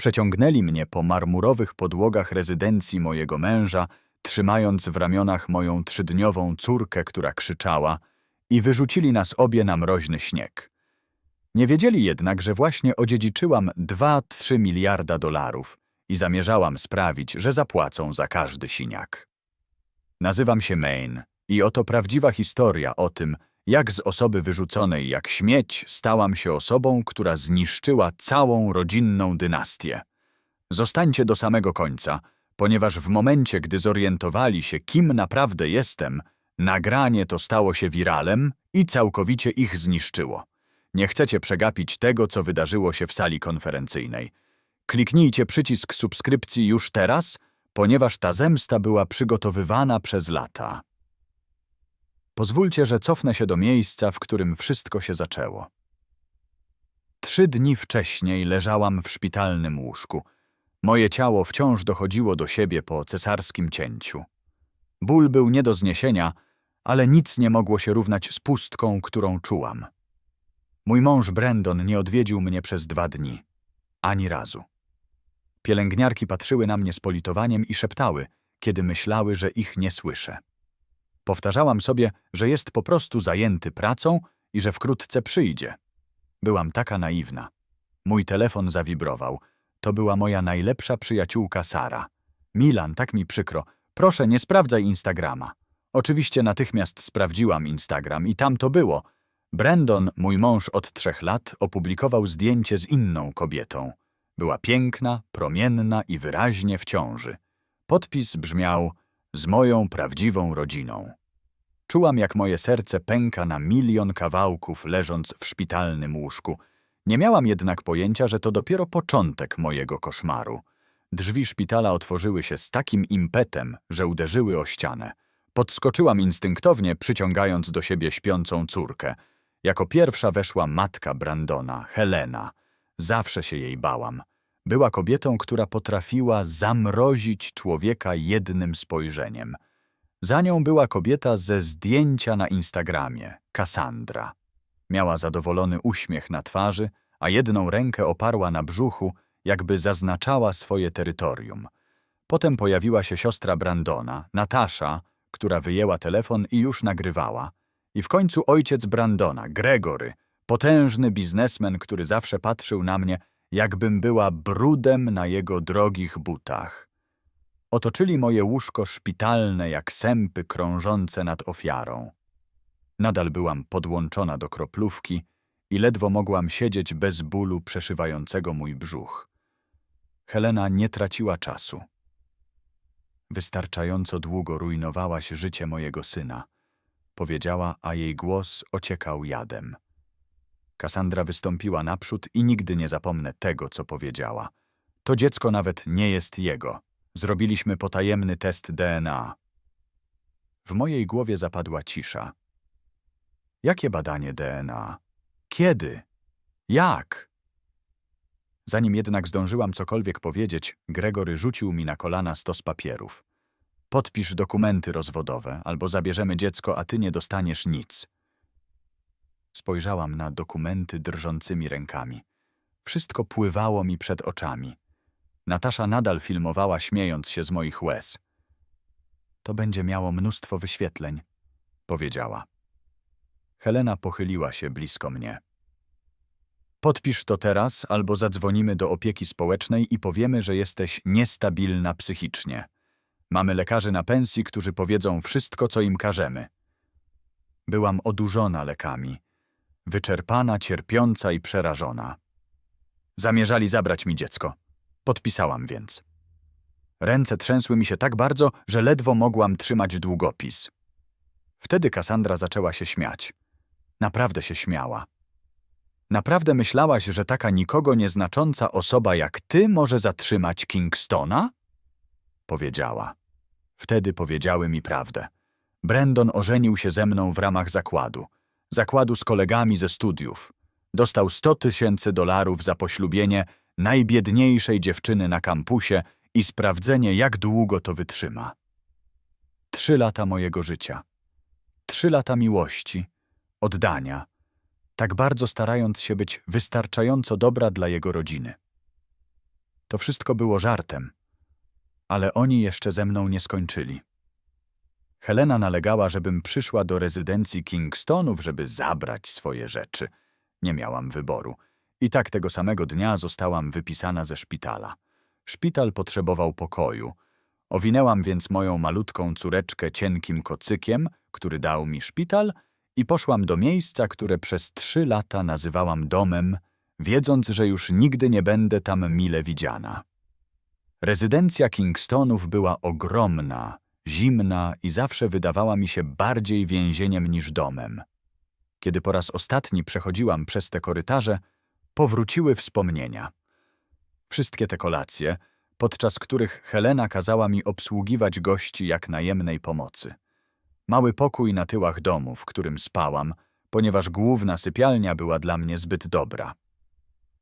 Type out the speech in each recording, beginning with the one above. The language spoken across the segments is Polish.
Przeciągnęli mnie po marmurowych podłogach rezydencji mojego męża, trzymając w ramionach moją trzydniową córkę, która krzyczała, i wyrzucili nas obie na mroźny śnieg. Nie wiedzieli jednak, że właśnie odziedziczyłam 2-3 miliarda dolarów i zamierzałam sprawić, że zapłacą za każdy siniak. Nazywam się Maine i oto prawdziwa historia o tym, jak z osoby wyrzuconej jak śmieć stałam się osobą, która zniszczyła całą rodzinną dynastię. Zostańcie do samego końca, ponieważ w momencie, gdy zorientowali się, kim naprawdę jestem, nagranie to stało się wiralem i całkowicie ich zniszczyło. Nie chcecie przegapić tego, co wydarzyło się w sali konferencyjnej. Kliknijcie przycisk subskrypcji już teraz, ponieważ ta zemsta była przygotowywana przez lata. Pozwólcie, że cofnę się do miejsca, w którym wszystko się zaczęło. Trzy dni wcześniej leżałam w szpitalnym łóżku. Moje ciało wciąż dochodziło do siebie po cesarskim cięciu. Ból był nie do zniesienia, ale nic nie mogło się równać z pustką, którą czułam. Mój mąż Brandon nie odwiedził mnie przez dwa dni. Ani razu. Pielęgniarki patrzyły na mnie z politowaniem i szeptały, kiedy myślały, że ich nie słyszę. Powtarzałam sobie, że jest po prostu zajęty pracą i że wkrótce przyjdzie. Byłam taka naiwna. Mój telefon zawibrował. To była moja najlepsza przyjaciółka Sara. Milan, tak mi przykro. Proszę, nie sprawdzaj Instagrama. Oczywiście natychmiast sprawdziłam Instagram i tam to było. Brandon, mój mąż od trzech lat, opublikował zdjęcie z inną kobietą. Była piękna, promienna i wyraźnie w ciąży. Podpis brzmiał z moją prawdziwą rodziną. Czułam, jak moje serce pęka na milion kawałków, leżąc w szpitalnym łóżku. Nie miałam jednak pojęcia, że to dopiero początek mojego koszmaru. Drzwi szpitala otworzyły się z takim impetem, że uderzyły o ścianę. Podskoczyłam instynktownie, przyciągając do siebie śpiącą córkę. Jako pierwsza weszła matka Brandona, Helena. Zawsze się jej bałam. Była kobietą, która potrafiła zamrozić człowieka jednym spojrzeniem. Za nią była kobieta ze zdjęcia na Instagramie, Cassandra. Miała zadowolony uśmiech na twarzy, a jedną rękę oparła na brzuchu, jakby zaznaczała swoje terytorium. Potem pojawiła się siostra Brandona, Natasza, która wyjęła telefon i już nagrywała. I w końcu ojciec Brandona, Gregory, potężny biznesmen, który zawsze patrzył na mnie jakbym była brudem na jego drogich butach. Otoczyli moje łóżko szpitalne jak sępy krążące nad ofiarą. Nadal byłam podłączona do kroplówki i ledwo mogłam siedzieć bez bólu przeszywającego mój brzuch. Helena nie traciła czasu. Wystarczająco długo rujnowałaś życie mojego syna, powiedziała, a jej głos ociekał jadem. Kassandra wystąpiła naprzód i nigdy nie zapomnę tego, co powiedziała. To dziecko nawet nie jest jego. Zrobiliśmy potajemny test DNA. W mojej głowie zapadła cisza. Jakie badanie DNA? Kiedy? Jak? Zanim jednak zdążyłam cokolwiek powiedzieć, Gregory rzucił mi na kolana stos papierów. Podpisz dokumenty rozwodowe, albo zabierzemy dziecko, a ty nie dostaniesz nic. Spojrzałam na dokumenty drżącymi rękami. Wszystko pływało mi przed oczami. Natasza nadal filmowała, śmiejąc się z moich łez. To będzie miało mnóstwo wyświetleń, powiedziała. Helena pochyliła się blisko mnie. Podpisz to teraz, albo zadzwonimy do opieki społecznej i powiemy, że jesteś niestabilna psychicznie. Mamy lekarzy na pensji, którzy powiedzą wszystko, co im każemy. Byłam odurzona lekami wyczerpana, cierpiąca i przerażona. Zamierzali zabrać mi dziecko. Podpisałam więc. Ręce trzęsły mi się tak bardzo, że ledwo mogłam trzymać długopis. Wtedy Kassandra zaczęła się śmiać. Naprawdę się śmiała. Naprawdę myślałaś, że taka nikogo nieznacząca osoba jak ty może zatrzymać Kingstona? Powiedziała. Wtedy powiedziały mi prawdę. Brandon ożenił się ze mną w ramach zakładu zakładu z kolegami ze studiów. Dostał 100 tysięcy dolarów za poślubienie najbiedniejszej dziewczyny na kampusie i sprawdzenie, jak długo to wytrzyma. Trzy lata mojego życia. Trzy lata miłości, oddania, tak bardzo starając się być wystarczająco dobra dla jego rodziny. To wszystko było żartem. Ale oni jeszcze ze mną nie skończyli. Helena nalegała, żebym przyszła do rezydencji Kingstonów, żeby zabrać swoje rzeczy. Nie miałam wyboru. I tak tego samego dnia zostałam wypisana ze szpitala. Szpital potrzebował pokoju. Owinęłam więc moją malutką córeczkę cienkim kocykiem, który dał mi szpital, i poszłam do miejsca, które przez trzy lata nazywałam domem, wiedząc, że już nigdy nie będę tam mile widziana. Rezydencja Kingstonów była ogromna, zimna i zawsze wydawała mi się bardziej więzieniem niż domem. Kiedy po raz ostatni przechodziłam przez te korytarze, powróciły wspomnienia. Wszystkie te kolacje, podczas których Helena kazała mi obsługiwać gości jak najemnej pomocy. Mały pokój na tyłach domu, w którym spałam, ponieważ główna sypialnia była dla mnie zbyt dobra.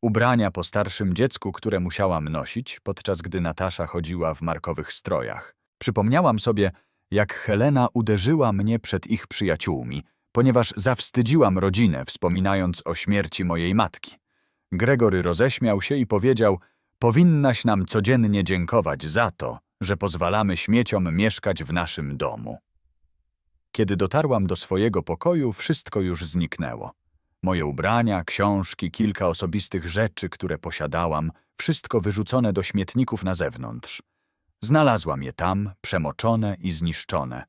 Ubrania po starszym dziecku, które musiałam nosić, podczas gdy Natasza chodziła w markowych strojach. Przypomniałam sobie, jak Helena uderzyła mnie przed ich przyjaciółmi, ponieważ zawstydziłam rodzinę, wspominając o śmierci mojej matki. Gregory roześmiał się i powiedział, powinnaś nam codziennie dziękować za to, że pozwalamy śmieciom mieszkać w naszym domu. Kiedy dotarłam do swojego pokoju, wszystko już zniknęło. Moje ubrania, książki, kilka osobistych rzeczy, które posiadałam, wszystko wyrzucone do śmietników na zewnątrz. Znalazłam je tam, przemoczone i zniszczone.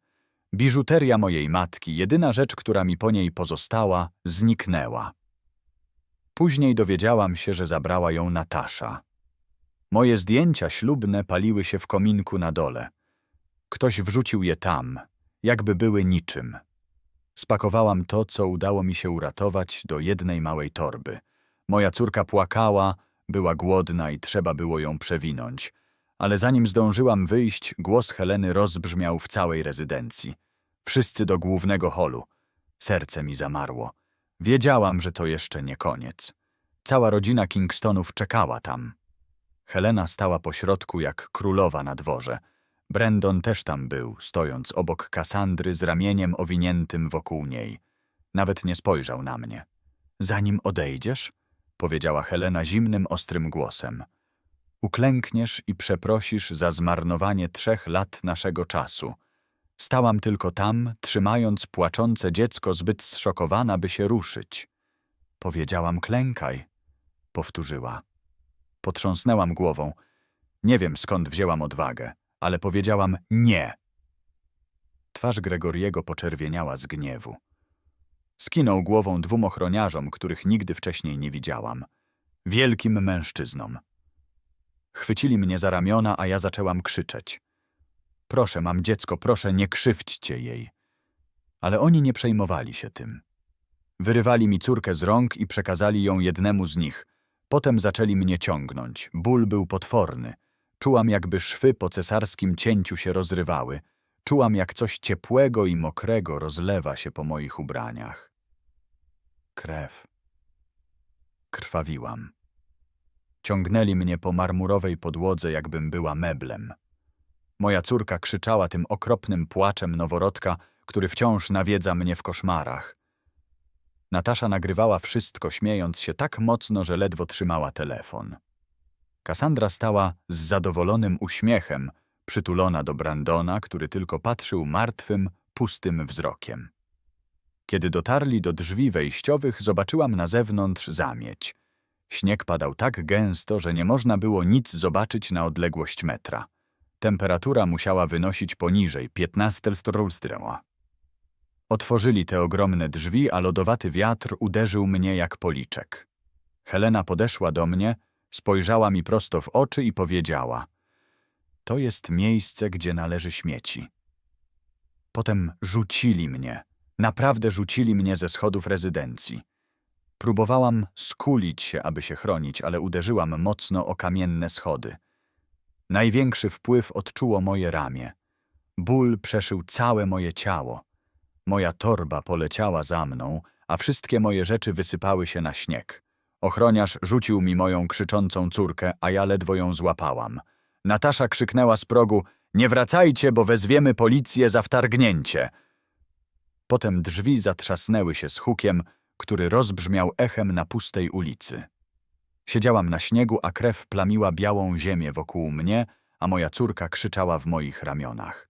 Biżuteria mojej matki, jedyna rzecz, która mi po niej pozostała, zniknęła. Później dowiedziałam się, że zabrała ją Natasza. Moje zdjęcia ślubne paliły się w kominku na dole. Ktoś wrzucił je tam, jakby były niczym. Spakowałam to, co udało mi się uratować, do jednej małej torby. Moja córka płakała, była głodna i trzeba było ją przewinąć. Ale zanim zdążyłam wyjść, głos Heleny rozbrzmiał w całej rezydencji. Wszyscy do głównego holu. Serce mi zamarło. Wiedziałam, że to jeszcze nie koniec. Cała rodzina Kingstonów czekała tam. Helena stała po środku jak królowa na dworze. Brandon też tam był, stojąc obok Kasandry z ramieniem owiniętym wokół niej. Nawet nie spojrzał na mnie. Zanim odejdziesz, powiedziała Helena zimnym, ostrym głosem. Uklękniesz i przeprosisz za zmarnowanie trzech lat naszego czasu. Stałam tylko tam, trzymając płaczące dziecko zbyt zszokowana, by się ruszyć. Powiedziałam klękaj, powtórzyła. Potrząsnęłam głową. Nie wiem, skąd wzięłam odwagę, ale powiedziałam nie. Twarz Gregoriego poczerwieniała z gniewu. Skinął głową dwóm ochroniarzom, których nigdy wcześniej nie widziałam. Wielkim mężczyznom. Chwycili mnie za ramiona, a ja zaczęłam krzyczeć. Proszę, mam dziecko, proszę, nie krzywdźcie jej. Ale oni nie przejmowali się tym. Wyrywali mi córkę z rąk i przekazali ją jednemu z nich. Potem zaczęli mnie ciągnąć. Ból był potworny. Czułam, jakby szwy po cesarskim cięciu się rozrywały. Czułam, jak coś ciepłego i mokrego rozlewa się po moich ubraniach. Krew. Krwawiłam. Ciągnęli mnie po marmurowej podłodze, jakbym była meblem. Moja córka krzyczała tym okropnym płaczem noworodka, który wciąż nawiedza mnie w koszmarach. Natasza nagrywała wszystko, śmiejąc się tak mocno, że ledwo trzymała telefon. Kassandra stała z zadowolonym uśmiechem, przytulona do Brandona, który tylko patrzył martwym, pustym wzrokiem. Kiedy dotarli do drzwi wejściowych, zobaczyłam na zewnątrz zamieć. Śnieg padał tak gęsto, że nie można było nic zobaczyć na odległość metra. Temperatura musiała wynosić poniżej 15 stopni. Otworzyli te ogromne drzwi, a lodowaty wiatr uderzył mnie jak policzek. Helena podeszła do mnie, spojrzała mi prosto w oczy i powiedziała – to jest miejsce, gdzie należy śmieci. Potem rzucili mnie, naprawdę rzucili mnie ze schodów rezydencji. Próbowałam skulić się, aby się chronić, ale uderzyłam mocno o kamienne schody. Największy wpływ odczuło moje ramię. Ból przeszył całe moje ciało. Moja torba poleciała za mną, a wszystkie moje rzeczy wysypały się na śnieg. Ochroniarz rzucił mi moją krzyczącą córkę, a ja ledwo ją złapałam. Natasza krzyknęła z progu – nie wracajcie, bo wezwiemy policję za wtargnięcie. Potem drzwi zatrzasnęły się z hukiem, który rozbrzmiał echem na pustej ulicy. Siedziałam na śniegu, a krew plamiła białą ziemię wokół mnie, a moja córka krzyczała w moich ramionach.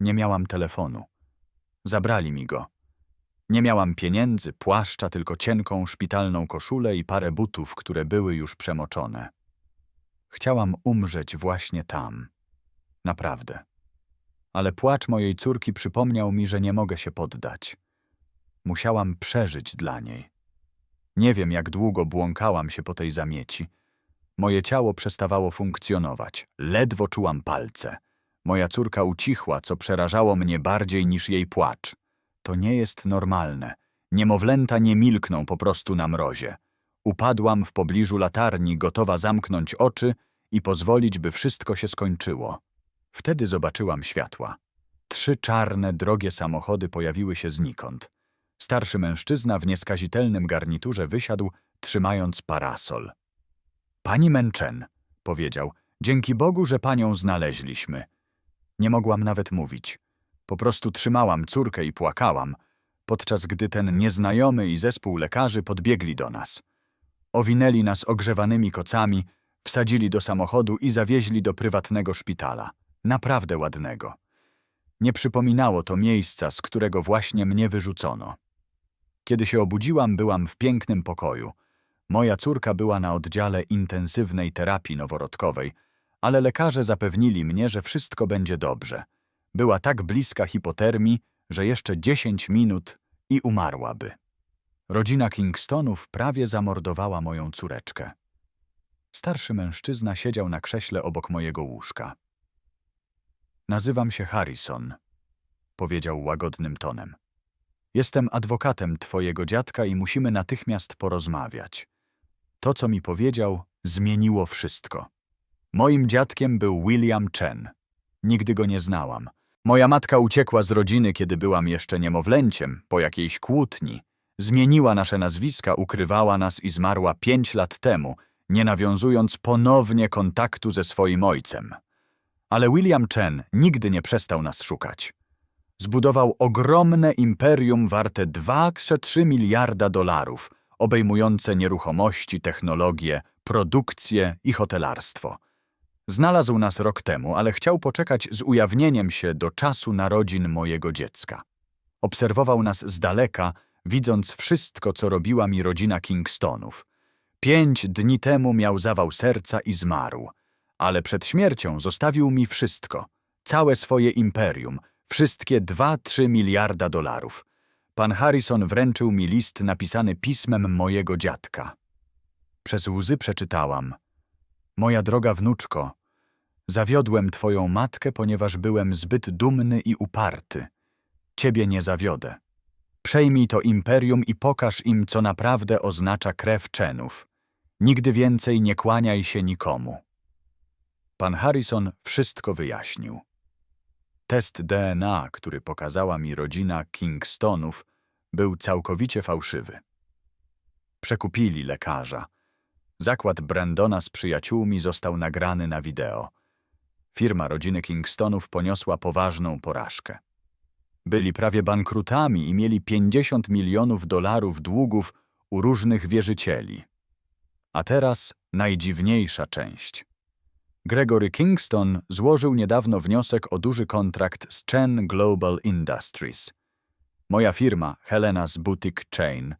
Nie miałam telefonu. Zabrali mi go. Nie miałam pieniędzy, płaszcza, tylko cienką szpitalną koszulę i parę butów, które były już przemoczone. Chciałam umrzeć właśnie tam. Naprawdę. Ale płacz mojej córki przypomniał mi, że nie mogę się poddać. Musiałam przeżyć dla niej. Nie wiem, jak długo błąkałam się po tej zamieci. Moje ciało przestawało funkcjonować. Ledwo czułam palce. Moja córka ucichła, co przerażało mnie bardziej niż jej płacz. To nie jest normalne. Niemowlęta nie milkną po prostu na mrozie. Upadłam w pobliżu latarni, gotowa zamknąć oczy i pozwolić, by wszystko się skończyło. Wtedy zobaczyłam światła. Trzy czarne, drogie samochody pojawiły się znikąd. Starszy mężczyzna w nieskazitelnym garniturze wysiadł, trzymając parasol. Pani Męczen, powiedział, dzięki Bogu, że panią znaleźliśmy. Nie mogłam nawet mówić. Po prostu trzymałam córkę i płakałam, podczas gdy ten nieznajomy i zespół lekarzy podbiegli do nas. Owinęli nas ogrzewanymi kocami, wsadzili do samochodu i zawieźli do prywatnego szpitala. Naprawdę ładnego. Nie przypominało to miejsca, z którego właśnie mnie wyrzucono. Kiedy się obudziłam, byłam w pięknym pokoju. Moja córka była na oddziale intensywnej terapii noworodkowej, ale lekarze zapewnili mnie, że wszystko będzie dobrze. Była tak bliska hipotermii, że jeszcze 10 minut i umarłaby. Rodzina Kingstonów prawie zamordowała moją córeczkę. Starszy mężczyzna siedział na krześle obok mojego łóżka. Nazywam się Harrison, powiedział łagodnym tonem. Jestem adwokatem twojego dziadka i musimy natychmiast porozmawiać. To, co mi powiedział, zmieniło wszystko. Moim dziadkiem był William Chen. Nigdy go nie znałam. Moja matka uciekła z rodziny, kiedy byłam jeszcze niemowlęciem, po jakiejś kłótni. Zmieniła nasze nazwiska, ukrywała nas i zmarła pięć lat temu, nie nawiązując ponownie kontaktu ze swoim ojcem. Ale William Chen nigdy nie przestał nas szukać. Zbudował ogromne imperium warte 2-3 miliarda dolarów, obejmujące nieruchomości, technologię, produkcję i hotelarstwo. Znalazł nas rok temu, ale chciał poczekać z ujawnieniem się do czasu narodzin mojego dziecka. Obserwował nas z daleka, widząc wszystko, co robiła mi rodzina Kingstonów. Pięć dni temu miał zawał serca i zmarł, ale przed śmiercią zostawił mi wszystko, całe swoje imperium, wszystkie 2-3 miliarda dolarów. Pan Harrison wręczył mi list napisany pismem mojego dziadka. Przez łzy przeczytałam. Moja droga wnuczko, zawiodłem twoją matkę, ponieważ byłem zbyt dumny i uparty. Ciebie nie zawiodę. Przejmij to imperium i pokaż im, co naprawdę oznacza krew czenów. Nigdy więcej nie kłaniaj się nikomu. Pan Harrison wszystko wyjaśnił. Test DNA, który pokazała mi rodzina Kingstonów, był całkowicie fałszywy. Przekupili lekarza. Zakład Brandona z przyjaciółmi został nagrany na wideo. Firma rodziny Kingstonów poniosła poważną porażkę. Byli prawie bankrutami i mieli 50 milionów dolarów długów u różnych wierzycieli. A teraz najdziwniejsza część. Gregory Kingston złożył niedawno wniosek o duży kontrakt z Chen Global Industries. Moja firma, Helena's Boutique Chain,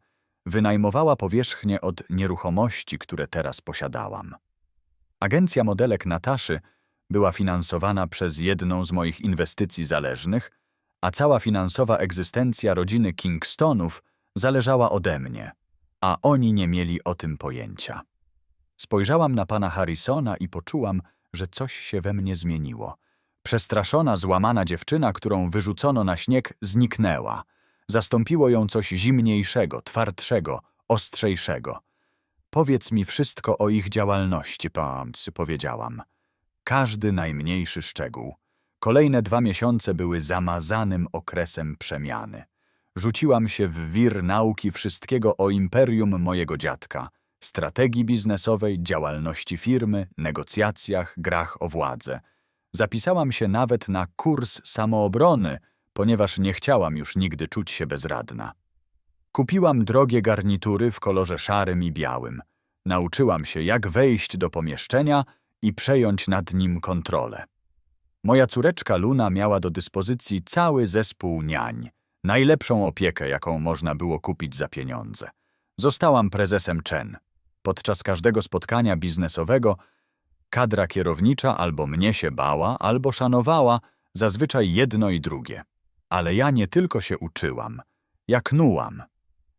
wynajmowała powierzchnię od nieruchomości, które teraz posiadałam. Agencja modelek Nataszy była finansowana przez jedną z moich inwestycji zależnych, a cała finansowa egzystencja rodziny Kingstonów zależała ode mnie, a oni nie mieli o tym pojęcia. Spojrzałam na pana Harrisona i poczułam, że coś się we mnie zmieniło. Przestraszona, złamana dziewczyna, którą wyrzucono na śnieg, zniknęła. Zastąpiło ją coś zimniejszego, twardszego, ostrzejszego. Powiedz mi wszystko o ich działalności, Pamcy, powiedziałam. Każdy najmniejszy szczegół. Kolejne dwa miesiące były zamazanym okresem przemiany. Rzuciłam się w wir nauki wszystkiego o imperium mojego dziadka – strategii biznesowej, działalności firmy, negocjacjach, grach o władzę. Zapisałam się nawet na kurs samoobrony, ponieważ nie chciałam już nigdy czuć się bezradna. Kupiłam drogie garnitury w kolorze szarym i białym. Nauczyłam się, jak wejść do pomieszczenia i przejąć nad nim kontrolę. Moja córeczka Luna miała do dyspozycji cały zespół niań, najlepszą opiekę, jaką można było kupić za pieniądze. Zostałam prezesem Chen. Podczas każdego spotkania biznesowego kadra kierownicza albo mnie się bała, albo szanowała, zazwyczaj jedno i drugie. Ale ja nie tylko się uczyłam, ja knułam.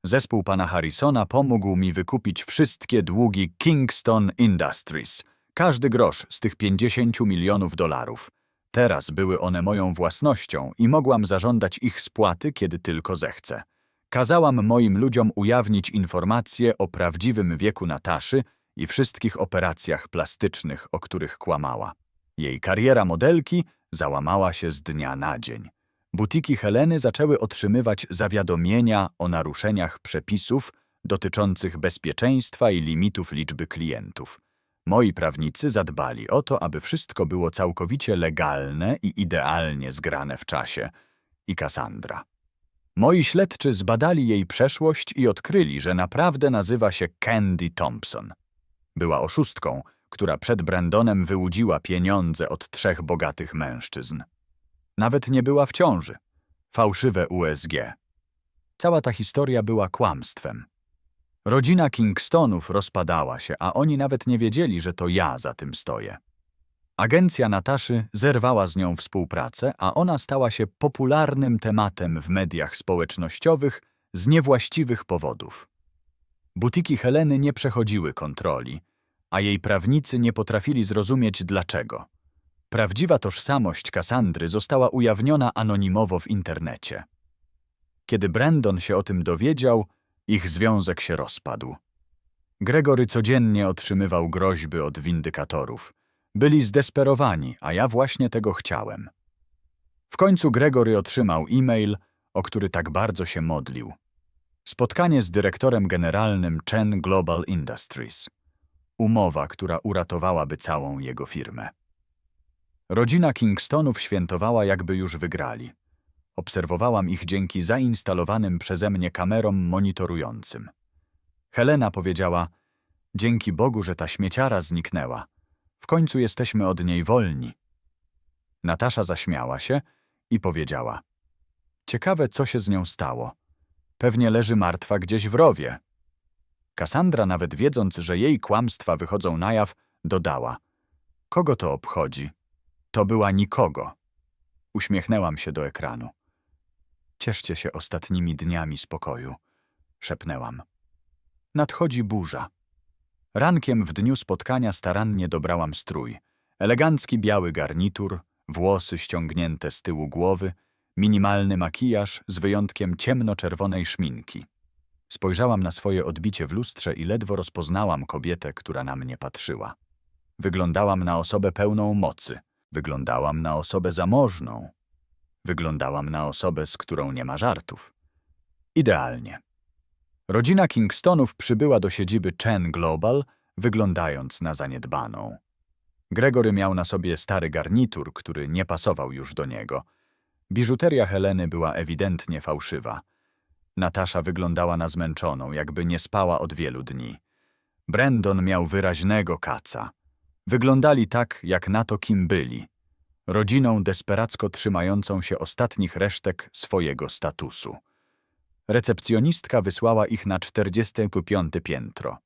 Zespół pana Harrisona pomógł mi wykupić wszystkie długi Kingston Industries, każdy grosz z tych 50 milionów dolarów. Teraz były one moją własnością i mogłam zażądać ich spłaty, kiedy tylko zechcę. Kazałam moim ludziom ujawnić informacje o prawdziwym wieku Nataszy i wszystkich operacjach plastycznych, o których kłamała. Jej kariera modelki załamała się z dnia na dzień. Butiki Heleny zaczęły otrzymywać zawiadomienia o naruszeniach przepisów dotyczących bezpieczeństwa i limitów liczby klientów. Moi prawnicy zadbali o to, aby wszystko było całkowicie legalne i idealnie zgrane w czasie. I Cassandra. Moi śledczy zbadali jej przeszłość i odkryli, że naprawdę nazywa się Candy Thompson. Była oszustką, która przed Brandonem wyłudziła pieniądze od trzech bogatych mężczyzn. Nawet nie była w ciąży. Fałszywe USG. Cała ta historia była kłamstwem. Rodzina Kingstonów rozpadała się, a oni nawet nie wiedzieli, że to ja za tym stoję. Agencja Nataszy zerwała z nią współpracę, a ona stała się popularnym tematem w mediach społecznościowych z niewłaściwych powodów. Butiki Heleny nie przechodziły kontroli, a jej prawnicy nie potrafili zrozumieć dlaczego. Prawdziwa tożsamość Kassandry została ujawniona anonimowo w internecie. Kiedy Brandon się o tym dowiedział, ich związek się rozpadł. Gregory codziennie otrzymywał groźby od windykatorów. Byli zdesperowani, a ja właśnie tego chciałem. W końcu Gregory otrzymał e-mail, o który tak bardzo się modlił. Spotkanie z dyrektorem generalnym Chen Global Industries. Umowa, która uratowałaby całą jego firmę. Rodzina Kingstonów świętowała, jakby już wygrali. Obserwowałam ich dzięki zainstalowanym przeze mnie kamerom monitorującym. Helena powiedziała, dzięki Bogu, że ta śmieciara zniknęła. W końcu jesteśmy od niej wolni. Natasza zaśmiała się i powiedziała, ciekawe, co się z nią stało. Pewnie leży martwa gdzieś w rowie. Kassandra, nawet wiedząc, że jej kłamstwa wychodzą na jaw, dodała, kogo to obchodzi? To była nikogo. Uśmiechnęłam się do ekranu. Cieszcie się ostatnimi dniami spokoju, szepnęłam. Nadchodzi burza. Rankiem w dniu spotkania starannie dobrałam strój. Elegancki biały garnitur, włosy ściągnięte z tyłu głowy, minimalny makijaż z wyjątkiem ciemnoczerwonej szminki. Spojrzałam na swoje odbicie w lustrze i ledwo rozpoznałam kobietę, która na mnie patrzyła. Wyglądałam na osobę pełną mocy. Wyglądałam na osobę zamożną. Wyglądałam na osobę, z którą nie ma żartów. Idealnie. Rodzina Kingstonów przybyła do siedziby Chen Global, wyglądając na zaniedbaną. Gregory miał na sobie stary garnitur, który nie pasował już do niego. Biżuteria Heleny była ewidentnie fałszywa. Natasza wyglądała na zmęczoną, jakby nie spała od wielu dni. Brandon miał wyraźnego kaca. Wyglądali tak, jak na to kim byli. Rodziną desperacko trzymającą się ostatnich resztek swojego statusu. Recepcjonistka wysłała ich na 45 piętro.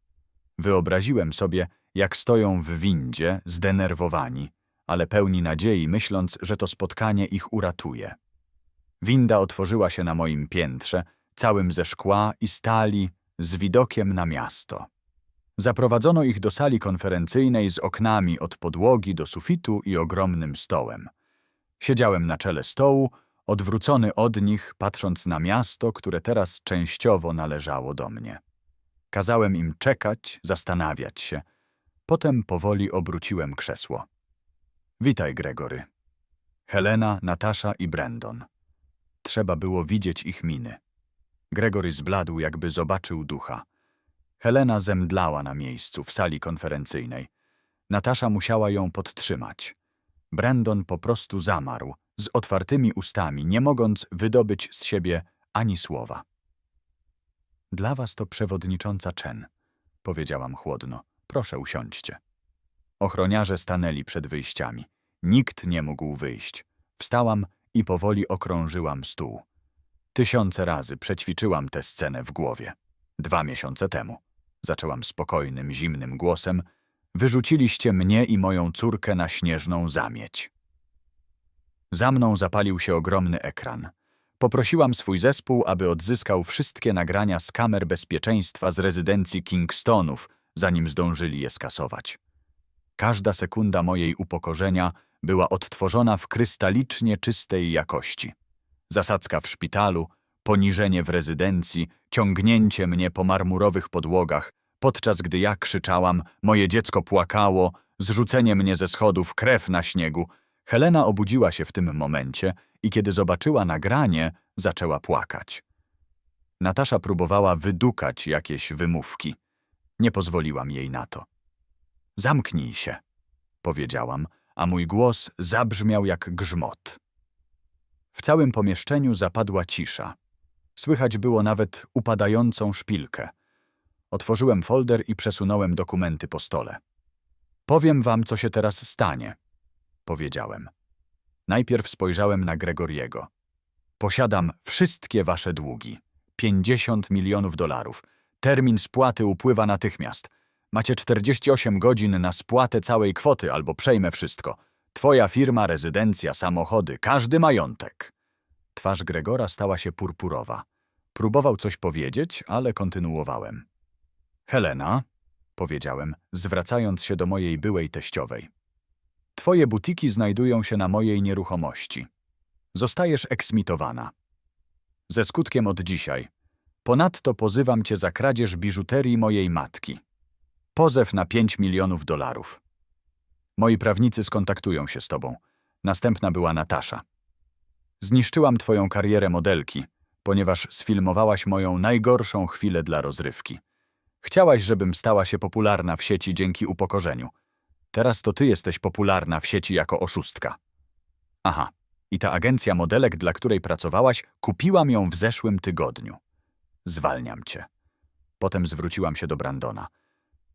Wyobraziłem sobie, jak stoją w windzie, zdenerwowani, ale pełni nadziei, myśląc, że to spotkanie ich uratuje. Winda otworzyła się na moim piętrze, całym ze szkła i stali, z widokiem na miasto. Zaprowadzono ich do sali konferencyjnej z oknami od podłogi do sufitu i ogromnym stołem. Siedziałem na czele stołu, odwrócony od nich, patrząc na miasto, które teraz częściowo należało do mnie. Kazałem im czekać, zastanawiać się. Potem powoli obróciłem krzesło. Witaj, Gregory. Helena, Natasza i Brandon. Trzeba było widzieć ich miny. Gregory zbladł, jakby zobaczył ducha. Helena zemdlała na miejscu w sali konferencyjnej. Natasza musiała ją podtrzymać. Brandon po prostu zamarł, z otwartymi ustami, nie mogąc wydobyć z siebie ani słowa. Dla was to przewodnicząca Chen, powiedziałam chłodno. Proszę usiądźcie. Ochroniarze stanęli przed wyjściami. Nikt nie mógł wyjść. Wstałam i powoli okrążyłam stół. Tysiące razy przećwiczyłam tę scenę w głowie. Dwa miesiące temu. Zaczęłam spokojnym, zimnym głosem. Wyrzuciliście mnie i moją córkę na śnieżną zamieć. Za mną zapalił się ogromny ekran. Poprosiłam swój zespół, aby odzyskał wszystkie nagrania z kamer bezpieczeństwa z rezydencji Kingstonów, zanim zdążyli je skasować. Każda sekunda mojej upokorzenia była odtworzona w krystalicznie czystej jakości. Zasadzka w szpitalu, poniżenie w rezydencji, ciągnięcie mnie po marmurowych podłogach, podczas gdy ja krzyczałam, moje dziecko płakało, zrzucenie mnie ze schodów, krew na śniegu. Helena obudziła się w tym momencie i kiedy zobaczyła nagranie, zaczęła płakać. Natasza próbowała wydukać jakieś wymówki. Nie pozwoliłam jej na to. Zamknij się, powiedziałam, a mój głos zabrzmiał jak grzmot. W całym pomieszczeniu zapadła cisza. Słychać było nawet upadającą szpilkę. Otworzyłem folder i przesunąłem dokumenty po stole. Powiem wam, co się teraz stanie, powiedziałem. Najpierw spojrzałem na Gregoriego. Posiadam wszystkie wasze długi. 50 milionów dolarów. Termin spłaty upływa natychmiast. Macie 48 godzin na spłatę całej kwoty albo przejmę wszystko. Twoja firma, rezydencja, samochody, każdy majątek. Twarz Gregora stała się purpurowa. Próbował coś powiedzieć, ale kontynuowałem. Helena, powiedziałem, zwracając się do mojej byłej teściowej. Twoje butiki znajdują się na mojej nieruchomości. Zostajesz eksmitowana. Ze skutkiem od dzisiaj. Ponadto pozywam cię za kradzież biżuterii mojej matki. Pozew na 5 milionów dolarów. Moi prawnicy skontaktują się z tobą. Następna była Natasza. Zniszczyłam twoją karierę modelki, ponieważ sfilmowałaś moją najgorszą chwilę dla rozrywki. Chciałaś, żebym stała się popularna w sieci dzięki upokorzeniu. Teraz to ty jesteś popularna w sieci jako oszustka. Aha, i ta agencja modelek, dla której pracowałaś, kupiłam ją w zeszłym tygodniu. Zwalniam cię. Potem zwróciłam się do Brandona.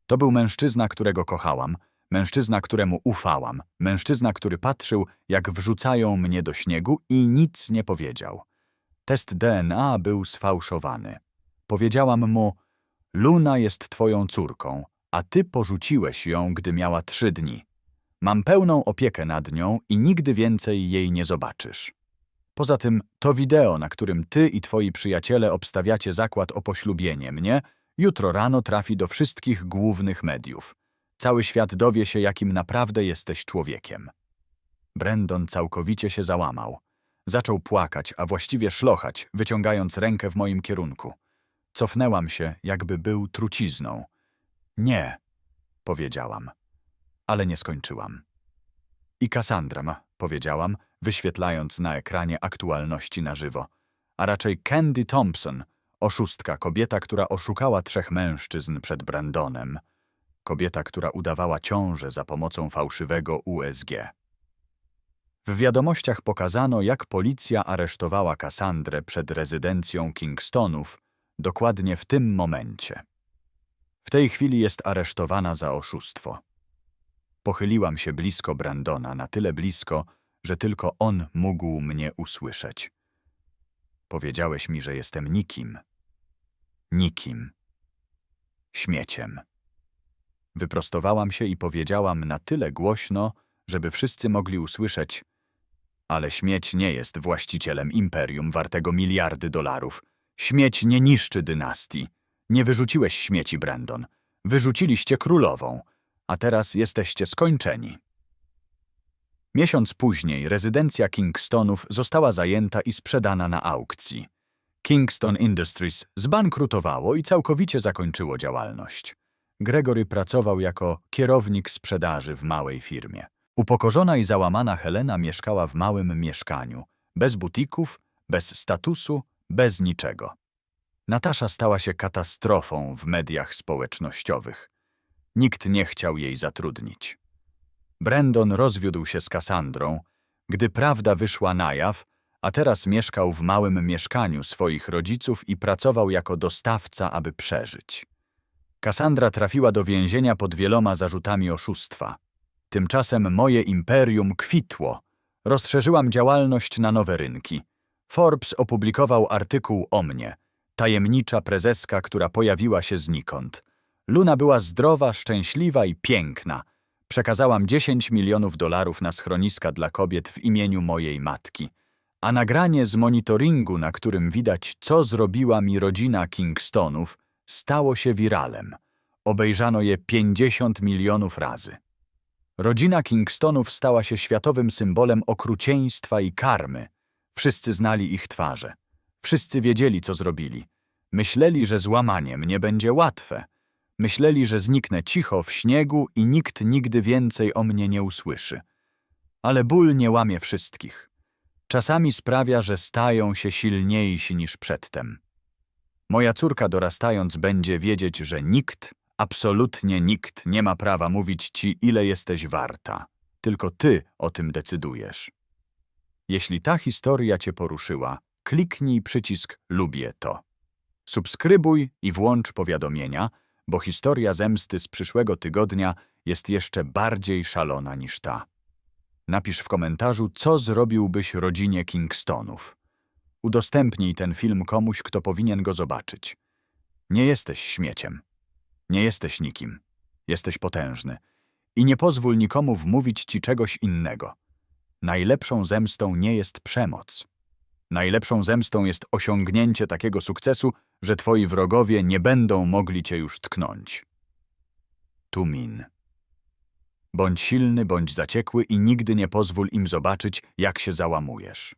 To był mężczyzna, którego kochałam, mężczyzna, któremu ufałam, mężczyzna, który patrzył, jak wrzucają mnie do śniegu i nic nie powiedział. Test DNA był sfałszowany. Powiedziałam mu, Luna jest twoją córką, a ty porzuciłeś ją, gdy miała trzy dni. Mam pełną opiekę nad nią i nigdy więcej jej nie zobaczysz. Poza tym, to wideo, na którym ty i twoi przyjaciele obstawiacie zakład o poślubienie mnie, jutro rano trafi do wszystkich głównych mediów. Cały świat dowie się, jakim naprawdę jesteś człowiekiem. Brandon całkowicie się załamał. Zaczął płakać, a właściwie szlochać, wyciągając rękę w moim kierunku. Cofnęłam się, jakby był trucizną. Nie, powiedziałam, ale nie skończyłam. I Cassandra, powiedziałam, wyświetlając na ekranie aktualności na żywo, a raczej Candy Thompson, oszustka, kobieta, która oszukała trzech mężczyzn przed Brandonem, kobieta, która udawała ciążę za pomocą fałszywego USG. W wiadomościach pokazano, jak policja aresztowała Cassandrę przed rezydencją Kingstonów dokładnie w tym momencie. Tej chwili jest aresztowana za oszustwo. Pochyliłam się blisko Brandona, na tyle blisko, że tylko on mógł mnie usłyszeć. Powiedziałeś mi, że jestem nikim. Nikim. Śmieciem. Wyprostowałam się i powiedziałam na tyle głośno, żeby wszyscy mogli usłyszeć, ale śmieć nie jest właścicielem imperium wartego miliardy dolarów. Śmieć nie niszczy dynastii. Nie wyrzuciłeś śmieci, Brandon. Wyrzuciliście królową, a teraz jesteście skończeni. Miesiąc później rezydencja Kingstonów została zajęta i sprzedana na aukcji. Kingston Industries zbankrutowało i całkowicie zakończyło działalność. Gregory pracował jako kierownik sprzedaży w małej firmie. Upokorzona i załamana Helena mieszkała w małym mieszkaniu, bez butików, bez statusu, bez niczego. Natasza stała się katastrofą w mediach społecznościowych. Nikt nie chciał jej zatrudnić. Brandon rozwiódł się z Cassandrą, gdy prawda wyszła na jaw, a teraz mieszkał w małym mieszkaniu swoich rodziców i pracował jako dostawca, aby przeżyć. Kassandra trafiła do więzienia pod wieloma zarzutami oszustwa. Tymczasem moje imperium kwitło. Rozszerzyłam działalność na nowe rynki. Forbes opublikował artykuł o mnie. Tajemnicza prezeska, która pojawiła się znikąd. Luna była zdrowa, szczęśliwa i piękna. Przekazałam 10 milionów dolarów na schroniska dla kobiet w imieniu mojej matki. A nagranie z monitoringu, na którym widać, co zrobiła mi rodzina Kingstonów, stało się wiralem. Obejrzano je 50 milionów razy. Rodzina Kingstonów stała się światowym symbolem okrucieństwa i karmy. Wszyscy znali ich twarze. Wszyscy wiedzieli, co zrobili. Myśleli, że złamanie mnie będzie łatwe. Myśleli, że zniknę cicho w śniegu i nikt nigdy więcej o mnie nie usłyszy. Ale ból nie łamie wszystkich. Czasami sprawia, że stają się silniejsi niż przedtem. Moja córka dorastając będzie wiedzieć, że nikt, absolutnie nikt nie ma prawa mówić ci, ile jesteś warta. Tylko ty o tym decydujesz. Jeśli ta historia cię poruszyła, kliknij przycisk Lubię to. Subskrybuj i włącz powiadomienia, bo historia zemsty z przyszłego tygodnia jest jeszcze bardziej szalona niż ta. Napisz w komentarzu, co zrobiłbyś rodzinie Kingstonów. Udostępnij ten film komuś, kto powinien go zobaczyć. Nie jesteś śmieciem. Nie jesteś nikim. Jesteś potężny. I nie pozwól nikomu wmówić ci czegoś innego. Najlepszą zemstą nie jest przemoc. Najlepszą zemstą jest osiągnięcie takiego sukcesu, że twoi wrogowie nie będą mogli cię już tknąć. Tumin. Bądź silny, bądź zaciekły i nigdy nie pozwól im zobaczyć, jak się załamujesz.